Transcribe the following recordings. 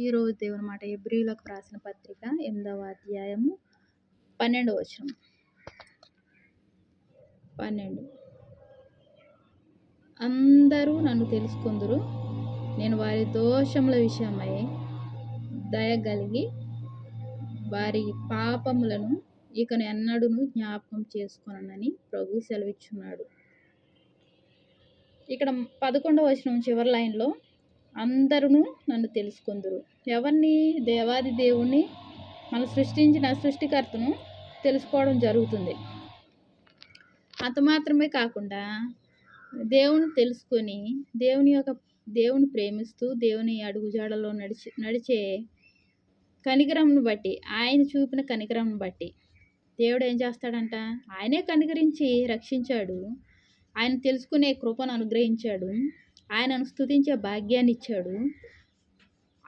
ఈరోజు దేవుని మాట ఎబ్రిలకు రాసిన పత్రిక ఎనిమిదవ అధ్యాయము పన్నెండవ వచనం. పన్నెండు. అందరూ నన్ను తెలుసుకుందరు. నేను వారి దోషముల విషయమై దయగలిగి వారి పాపములను ఇకను ఎన్నడూను జ్ఞాపకం చేసుకోనని ప్రభు సెలవిచ్చున్నాడు. ఇక్కడ పదకొండవ వచనం చివరి లైన్లో అందరూ నన్ను తెలుసుకుందరు. ఎవరిని? దేవాది దేవుణ్ణి మనం సృష్టించిన సృష్టికర్తను తెలుసుకోవడం జరుగుతుంది. అంత మాత్రమే కాకుండా దేవుని తెలుసుకొని దేవుని యొక్క దేవుని ప్రేమిస్తూ దేవుని అడుగుజాడలో నడిచి నడిచే కనికరంను బట్టి ఆయన చూపిన కనికరంను బట్టి దేవుడు ఏం చేస్తాడంట? ఆయనే కనికరించి రక్షించాడు. ఆయన తెలుసుకునే కృపను అనుగ్రహించాడు. ఆయనను స్థుతించే భాగ్యాన్ని ఇచ్చాడు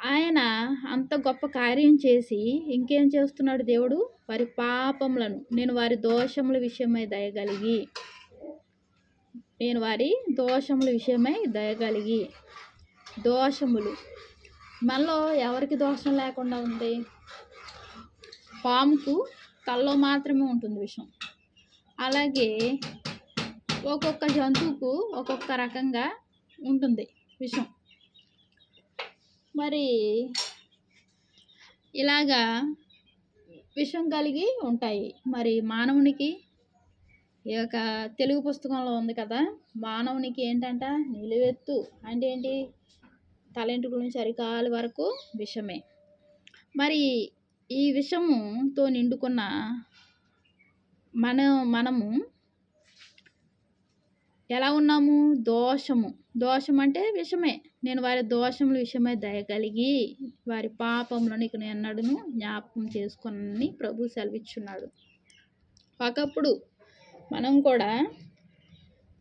ఆయన అంత గొప్ప కార్యం చేసి ఇంకేం చేస్తున్నాడు దేవుడు? వారి పాపములను నేను వారి దోషముల విషయమై దయగలిగి నేను వారి దోషముల విషయమై దయగలిగి దోషములు. మనలో ఎవరికి దోషం లేకుండా ఉంది? పాముకు తల్లో మాత్రమే ఉంటుంది విషం. అలాగే ఒక్కొక్క జంతువుకు ఒక్కొక్క రకంగా ఉంటుంది విషం. మరి ఇలాగా విషం కలిగి ఉంటాయి. మరి మానవునికి ఈ యొక్క తెలుగు పుస్తకంలో ఉంది కదా మానవునికి ఏంటంట? నిలువెత్తు అంటే ఏంటి? తలెంటుకుల నుంచి అరికాల వరకు విషమే. మరి ఈ విషముతో నిండుకున్న మన మనము ఎలా ఉన్నాము? దోషము. దోషం అంటే విషమే. నేను వారి దోషముల విషయమై దయగలిగి వారి పాపములను ఇక ఎన్నడను జ్ఞాపకం చేసుకుని ప్రభు సెలవిచ్చున్నాడు. ఒకప్పుడు మనం కూడా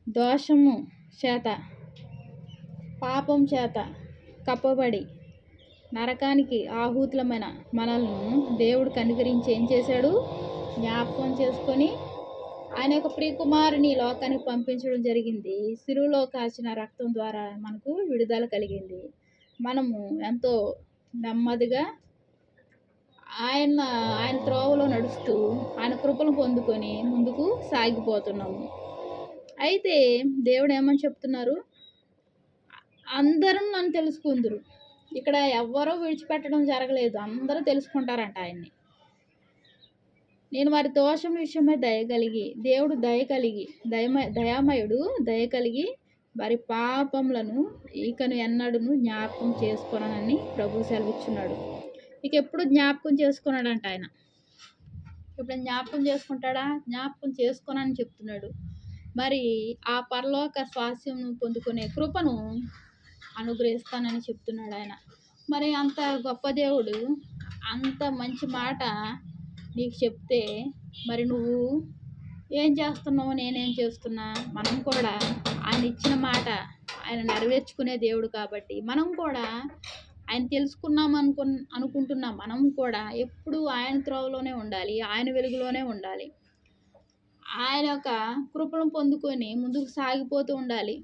దోషము చేత పాపం చేత కప్పబడి నరకానికి ఆహూతులమైన మనల్ని దేవుడు కనికరించి ఏం చేశాడు? జ్ఞాపకం చేసుకొని ఆయన యొక్క ప్రియకుమారుని లోకానికి పంపించడం జరిగింది. సిరువులో కాచిన రక్తం ద్వారా మనకు విడుదల కలిగింది. మనము ఎంతో నెమ్మదిగా ఆయన ఆయన త్రోవలో నడుస్తూ ఆయన కృపను పొందుకొని ముందుకు సాగిపోతున్నాము. అయితే దేవుడు ఏమని చెప్తున్నారు? అందరం నన్ను తెలుసుకుందరు. ఇక్కడ ఎవ్వరూ విడిచిపెట్టడం జరగలేదు. అందరూ తెలుసుకుంటారంట ఆయన్ని. నేను వారి దోషం విషయమై దయ కలిగి దేవుడు దయ కలిగి దయమ దయామయుడు దయ కలిగి వారి పాపములను ఇకను ఎన్నడును జ్ఞాపకం చేసుకోనని ప్రభు సెలవిచ్చున్నాడు. ఇక ఎప్పుడు జ్ఞాపకం చేసుకున్నాడంట ఆయన. ఇప్పుడు జ్ఞాపకం చేసుకుంటాడా? జ్ఞాపకం చేసుకోనని చెప్తున్నాడు. మరి ఆ పరలోక స్వాస్యం పొందుకునే కృపను అనుగ్రహిస్తానని చెప్తున్నాడు ఆయన. మరి అంత గొప్ప దేవుడు అంత మంచి మాట నీకు చెప్తే మరి నువ్వు ఏం చేస్తున్నావు నేనేం చేస్తున్నా? మనం కూడా ఆయన ఇచ్చిన మాట ఆయన నెరవేర్చుకునే దేవుడు కాబట్టి మనం కూడా ఆయన తెలుసుకున్నాం అనుకు అనుకుంటున్నాం. మనం కూడా ఎప్పుడు ఆయన త్రోవలోనే ఉండాలి ఆయన వెలుగులోనే ఉండాలి. ఆయన యొక్క కృపను పొందుకొని ముందుకు సాగిపోతూ ఉండాలి.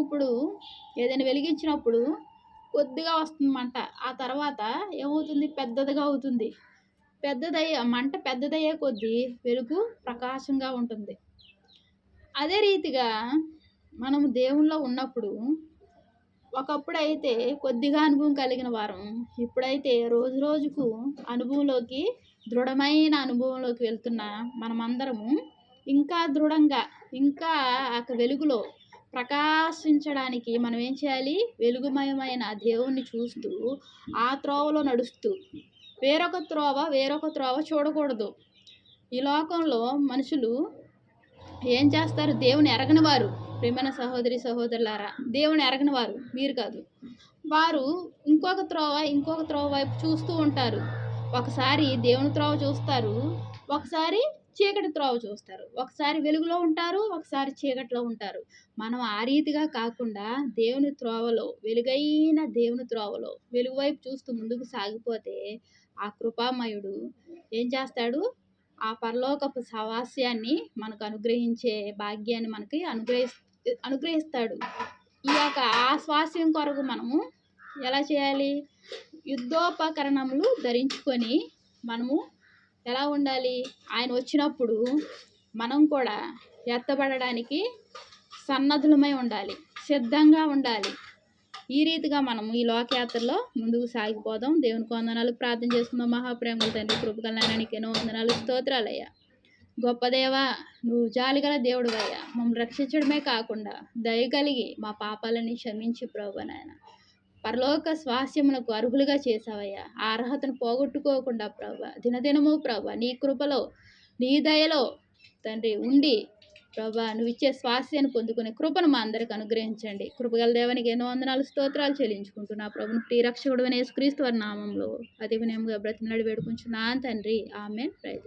ఇప్పుడు ఏదైనా వెలిగించినప్పుడు కొద్దిగా వస్తుందన్నమాట. ఆ తర్వాత ఏమవుతుంది? పెద్దదిగా అవుతుంది. పెద్దదయ్యే మంట పెద్దదయ్యే కొద్దీ వెలుగు ప్రకాశంగా ఉంటుంది. అదే రీతిగా మనము దేవుల్లో ఉన్నప్పుడు ఒకప్పుడు అయితే కొద్దిగా అనుభవం కలిగిన వారం ఇప్పుడైతే రోజు రోజుకు అనుభవంలోకి దృఢమైన అనుభవంలోకి వెళ్తున్న మనమందరము ఇంకా దృఢంగా ఇంకా ఆ వెలుగులో ప్రకాశించడానికి మనం ఏం చేయాలి? వెలుగుమయమైన దేవుణ్ణి చూస్తూ ఆ త్రోవలో నడుస్తూ వేరొక త్రోవ వేరొక త్రోవ చూడకూడదు. ఈ లోకంలో మనుషులు ఏం చేస్తారు? దేవుని ఎరగని వారు ప్రేమైన సహోదరి సహోదరులారా దేవుని ఎరగని వారు మీరు కాదు. వారు ఇంకొక త్రోవ ఇంకొక త్రోవ వైపు చూస్తూ ఉంటారు. ఒకసారి దేవుని త్రోవ చూస్తారు. ఒకసారి చీకటి త్రోవ చూస్తారు. ఒకసారి వెలుగులో ఉంటారు ఒకసారి చీకటిలో ఉంటారు. మనం ఆ రీతిగా కాకుండా దేవుని త్రోవలో వెలుగైన దేవుని త్రోవలో వెలుగు వైపు చూస్తూ ముందుకు సాగిపోతే ఆ కృపామయుడు ఏం చేస్తాడు? ఆ పరలోకపు సవాస్యాన్ని మనకు అనుగ్రహించే భాగ్యాన్ని మనకి అనుగ్రహి అనుగ్రహిస్తాడు. ఈ యొక్క ఆ స్వాస్యం కొరకు మనము ఎలా చేయాలి? యుద్ధోపకరణములు ధరించుకొని మనము ఎలా ఉండాలి? ఆయన వచ్చినప్పుడు మనం కూడా ఎత్తబడడానికి సన్నద్ధులమై ఉండాలి. సిద్ధంగా ఉండాలి. ఈ రీతిగా మనం ఈ లోకయాత్రలో ముందుకు సాగిపోదాం. దేవునికి వందనాలు ప్రార్థన చేసుకుందాం. మహాప్రేమల తండ్రి కృపకలనానికి ఎన్నో వందనాలు స్తోత్రాలయ్యా. గొప్ప దేవా నువ్వు జాలిగల దేవుడు అయ్యా మమ్మల్ని రక్షించడమే కాకుండా దయ కలిగి మా పాపాలని క్షమించి ప్రభు నాయన. పరలోక స్వాస్యమునకు అర్హులుగా చేశావయ్యా. ఆ అర్హతను పోగొట్టుకోకుండా ప్రభా దినదినము ప్రభా నీ కృపలో నీ దయలో తండ్రి ఉండి ప్రభా నువ్వు ఇచ్చే స్వాస్యాన్ని పొందుకునే కృపను మా అందరికి అనుగ్రహించండి. కృపగల దేవానికి ఎన్నో వందనాలు స్తోత్రాలు చెల్లించుకుంటున్నా. ప్రభుని ప్రియరక్షకుడు యేసుక్రీస్తు వారి నామంలో అదే వినయంగా బ్రతిమలాడి వేడుకుంటున్నాను తండ్రి. ఆమె ప్రయత్నం